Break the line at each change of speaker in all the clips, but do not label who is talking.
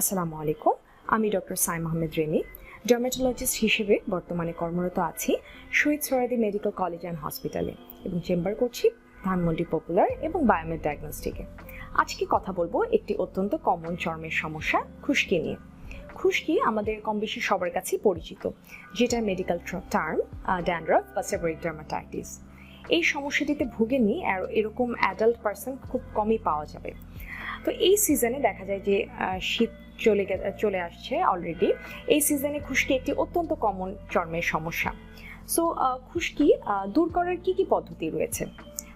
আসসালামু আলাইকুম। আমি ডক্টর সাইম আহমেদ রেনি ডার্মাটোলজিস্ট হিসেবে বর্তমানে কর্মরত আছি Shahid Suhrawardy medical college and হসপিটালে এবং চেম্বার করছি ধানমন্ডি পপুলার এবং বায়োমেড ডায়াগনস্টিকে। আজকে কথা বলব একটি অত্যন্ত কমন চর্মের সমস্যা, খুশকি নিয়ে। খুশকি আমাদের কম বেশি সবার কাছেই পরিচিত যেটা মেডিকেল টার্ম ড্যান্ড্রফ বা সেভারিক ডার্মাটাইটিস এই সমস্যাটিতে ভুগেনি আর এরকম অ্যাডাল্ট পার্সন খুব কমই পাওয়া যাবে। তো এই সিজনে দেখা যায় যে শীত চলে চলে আসছে অলরেডি এই সিজনে খুশকি একটি অত্যন্ত কমন চর্মের সমস্যা। সো খুশকি দূর করার কি কি পদ্ধতি রয়েছে?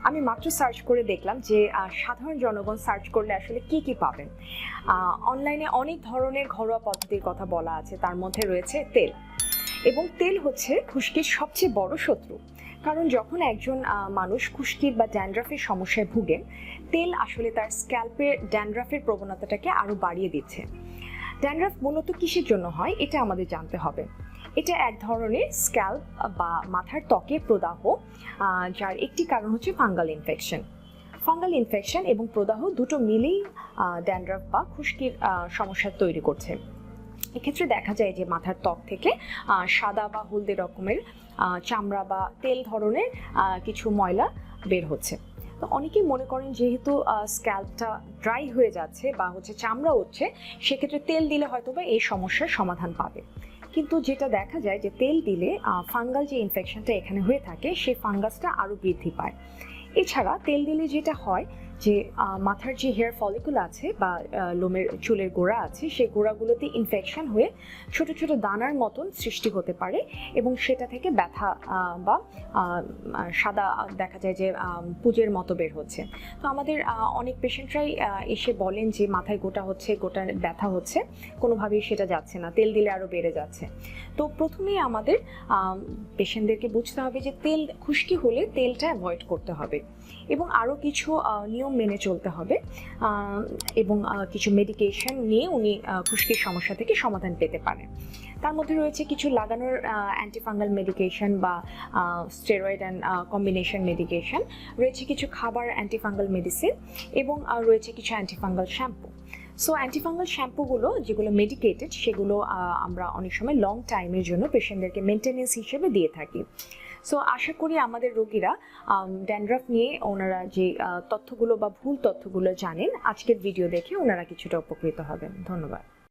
আমি মাত্র সার্চ করে দেখলাম যে সাধারণ জনগণ সার্চ করলে আসলে কি কি পাবেন। অনলাইনে অনেক ধরনের ঘরোয়া পদ্ধতির কথা বলা আছে। তার মধ্যে রয়েছে তেল। এবং তেল হচ্ছে খুশকির সবচেয়ে বড় শত্রু। কারণ যখন একজন মানুষ খুশকির বা ড্যান্ড্রাফের সমস্যায় ভুগে তেল আসলে তার স্ক্যাল্পের ড্যান্ড্রাফের প্রবণতাটাকে আরও বাড়িয়ে দিচ্ছে। ড্যান্ড্রাফ মূলত কিসের জন্য হয়, এটা আমাদের জানতে হবে। এটা এক ধরনের স্ক্যাল্প বা মাথার ত্বকে প্রদাহ যার একটি কারণ হচ্ছে ফাঙ্গাল ইনফেকশন ফাঙ্গাল ইনফেকশন এবং প্রদাহ দুটো মিলেই ড্যান্ড্রাফ বা খুশকির সমস্যা তৈরি করছে। এক্ষেত্রে দেখা যায় যে মাথার ত্বক থেকে সাদা বা হলদে রকমের চামড়া বা তেল ধরনের কিছু ময়লা বের হচ্ছে। তো অনেকেই মনে করেন যেহেতু স্ক্যাল্পটা ড্রাই হয়ে যাচ্ছে বা হচ্ছে চামড়া উঠছে, সেক্ষেত্রে তেল দিলে হয়তো বা এই সমস্যার সমাধান পাবে। কিন্তু যেটা দেখা যায় যে তেল দিলে ফাঙ্গাল যে ইনফেকশনটা এখানে হয়ে থাকে, সেই ফাঙ্গাসটা আরও বৃদ্ধি পায়। এছাড়া তেল দিলে যেটা হয় যে মাথার যে হেয়ার ফলিকুল আছে বা লোমের চুলের গোড়া আছে সেই গোড়াগুলোতে ইনফেকশন হয়ে ছোট ছোট দানার মতন সৃষ্টি হতে পারে এবং সেটা থেকে ব্যথা বা সাদা দেখা যায় যে পুজের মতো বের হচ্ছে। তো আমাদের অনেক পেশেন্টরাই এসে বলেন যে মাথায় গোটা হচ্ছে গোটা ব্যথা হচ্ছে কোনোভাবেই সেটা যাচ্ছে না তেল দিলে আরও বেড়ে যাচ্ছে। তো প্রথমেই আমাদের পেশেন্টদেরকে বুঝতে হবে যে তেল খুশকি হলে তেলটা অ্যাভয়েড করতে হবে। এবং আরও কিছু আহ, নিয়ম মেনে চলতে হবে। এবং কিছু মেডিকেশন নিয়ে উনি খুশকির সমস্যা থেকে সমাধান পেতে পারেন। তার মধ্যে রয়েছে কিছু লাগানোর অ্যান্টিফাঙ্গাল মেডিকেশন বা স্টেরয়েড অ্যান্ড কম্বিনেশন মেডিকেশন রয়েছে কিছু খাবার অ্যান্টিফাঙ্গাল মেডিসিন এবং রয়েছে কিছু অ্যান্টিফাঙ্গাল শ্যাম্পু সো অ্যান্টিফাঙ্গাল শ্যাম্পুগুলো যেগুলো মেডিকেটেড সেগুলো আমরা অনেক সময় লং টাইমের জন্য পেশেন্টদেরকে মেনটেনেন্স হিসেবে দিয়ে থাকি। সো আশা করি আমাদের রোগীরা ড্যান্ড্রাফ নিয়ে ওনারা যে তথ্যগুলো বা ভুল তথ্যগুলো জানেন, আজকের ভিডিও দেখে ওনারা কিছুটা উপকৃত হবেন। ধন্যবাদ।